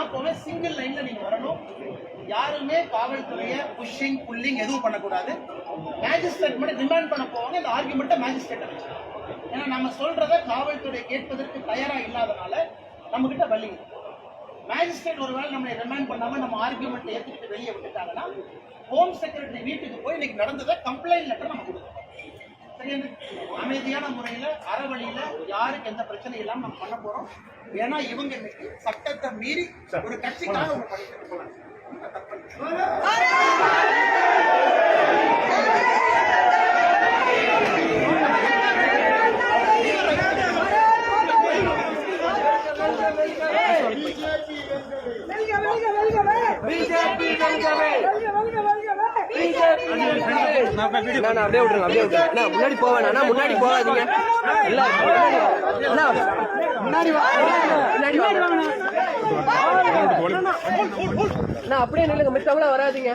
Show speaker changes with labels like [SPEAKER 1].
[SPEAKER 1] அப்போவே சிங்கிள் லைன்ல நீங்க வரணும். யாருமே காவல்துறைய புஷிங் புல்லிங் எதுவும் பண்ணக்கூடாது. மேஜிஸ்ட்ரேட் மட்டும் டிமாண்ட் பண்ண போவாங்க இந்த ஆர்குமெண்ட்டை மேஜிஸ்ட்ரேட் வச்சுக்கலாம். ஏன்னா நம்ம சொல்றத காவல்துறை கேட்பதற்கு தயாரா இல்லாதனால நம்ம கிட்ட வழி மேஜிஸ்ட்ரேட் ஒருவேளை நம்மளை ரிமாண்ட் பண்ணாம நம்ம ஆர்குமெண்ட் ஏத்துக்கிட்டு வெளியே விட்டுட்டாங்கன்னா ஹோம் செக்ரட்டரி வீட்டுக்கு போய் இன்னைக்கு நடந்ததை கம்ப்ளைண்ட் லெட்டர் நம்ம கொடுக்கணும் சரியா? அமைதியான முறையில அறவழியில யாருக்கு எந்த பிரச்சனையும் இல்லாம நம்ம பண்ண போறோம். ஏன்னா இவங்க இன்னைக்கு சட்டத்தை மீறி ஒரு கட்சிக்காக ஒண்ணு பண்ணிட்டு போறாங்க.
[SPEAKER 2] நான் அப்படியே விட்டுருங்க அப்படியே விட்டுருங்க. அண்ணா, முன்னாடி போவேன் அண்ணா முன்னாடி போகாதீங்க. இல்ல அண்ணா, முன்னாடி முன்னாடி அண்ணா அப்படியே நில்லுங்க மித்தவங்கள வராதீங்க.